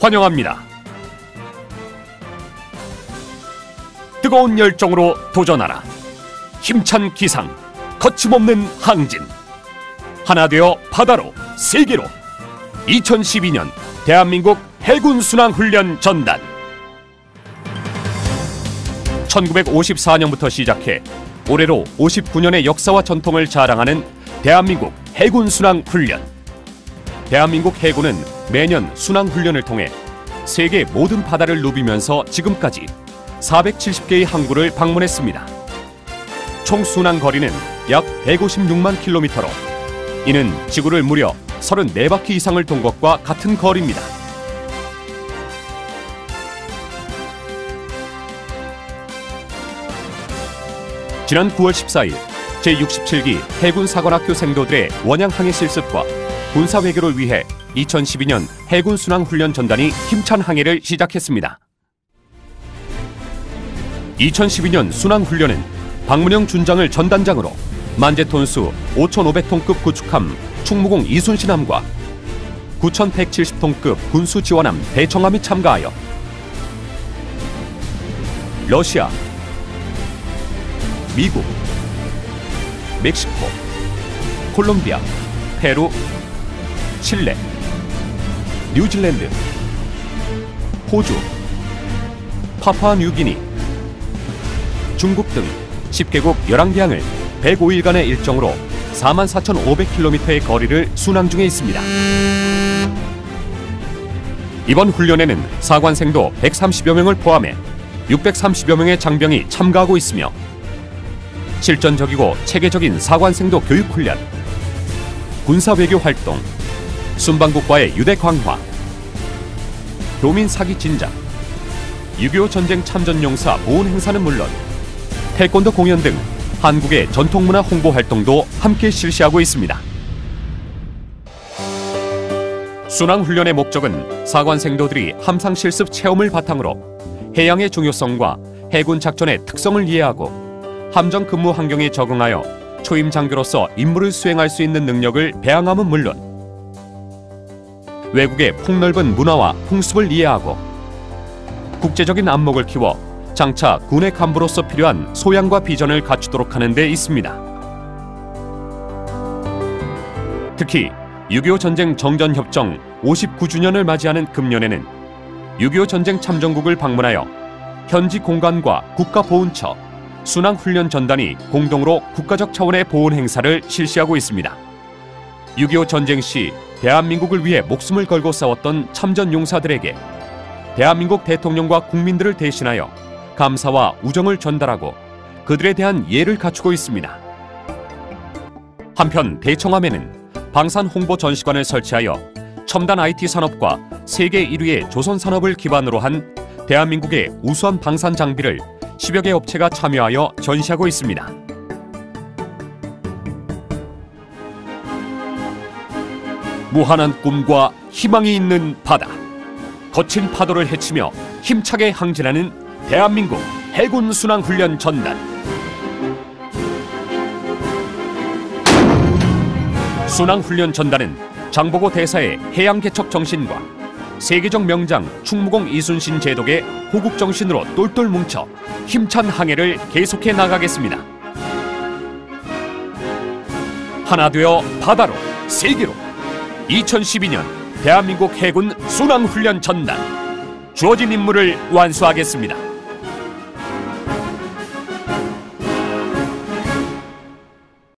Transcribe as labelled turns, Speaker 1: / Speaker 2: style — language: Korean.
Speaker 1: 환영합니다. 뜨거운 열정으로 도전하라. 힘찬 기상, 거침없는 항진. 하나 되어 바다로, 세계로. 2012년 대한민국 해군 순항 훈련 전단. 1954년부터 시작해 올해로 59년의 역사와 전통을 자랑하는 대한민국 해군 순항 훈련. 대한민국 해군은 매년 순항 훈련을 통해 세계 모든 바다를 누비면서 지금까지 470개의 항구를 방문했습니다. 총 순항 거리는 약 156만 킬로미터로 이는 지구를 무려 34바퀴 이상을 돈 것과 같은 거리입니다. 지난 9월 14일 제67기 해군 사관학교 생도들의 원양 항해 실습과 군사 외교를 위해 2012년 해군 순항 훈련 전단이 힘찬 항해를 시작했습니다. 2012년 순항 훈련은 박문영 준장을 전단장으로 만재톤수 5,500톤급 구축함 충무공 이순신함과 9,170톤급 군수 지원함 대청함이 참가하여 러시아, 미국, 멕시코, 콜롬비아, 페루, 칠레, 뉴질랜드, 호주, 파푸아 뉴기니, 중국 등 10개국 11개항을 105일간의 일정으로 44,500km의 거리를 순항 중에 있습니다. 이번 훈련에는 사관생도 130여 명을 포함해 630여 명의 장병이 참가하고 있으며 실전적이고 체계적인 사관생도 교육 훈련, 군사 외교 활동, 순방국과의 유대 강화, 교민 사기 진작, 6.25 전쟁 참전 용사 보훈 행사는 물론 태권도 공연 등 한국의 전통문화 홍보 활동도 함께 실시하고 있습니다. 순항 훈련의 목적은 사관생도들이 함상 실습 체험을 바탕으로 해양의 중요성과 해군 작전의 특성을 이해하고 함정 근무 환경에 적응하여 초임 장교로서 임무를 수행할 수 있는 능력을 배양함은 물론 외국의 폭넓은 문화와 풍습을 이해하고 국제적인 안목을 키워 장차 군의 간부로서 필요한 소양과 비전을 갖추도록 하는 데 있습니다. 특히 6.25 전쟁 정전협정 59주년을 맞이하는 금년에는 6.25 전쟁 참전국을 방문하여 현지 공간과 국가보훈처, 순항훈련 전단이 공동으로 국가적 차원의 보훈 행사를 실시하고 있습니다. 6.25 전쟁 시 대한민국을 위해 목숨을 걸고 싸웠던 참전 용사들에게 대한민국 대통령과 국민들을 대신하여 감사와 우정을 전달하고 그들에 대한 예를 갖추고 있습니다. 한편 대청함에는 방산 홍보 전시관을 설치하여 첨단 IT 산업과 세계 1위의 조선 산업을 기반으로 한 대한민국의 우수한 방산 장비를 10여 개 업체가 참여하여 전시하고 있습니다. 무한한 꿈과 희망이 있는 바다. 거친 파도를 헤치며 힘차게 항진하는 대한민국 해군 순항 훈련 전단. 순항 훈련 전단은 장보고 대사의 해양 개척 정신과 세계적 명장 충무공 이순신 제독의 호국 정신으로 똘똘 뭉쳐 힘찬 항해를 계속해 나가겠습니다. 하나 되어 바다로 세계로 2012년 대한민국 해군 순항 훈련 전단 주어진 임무를 완수하겠습니다.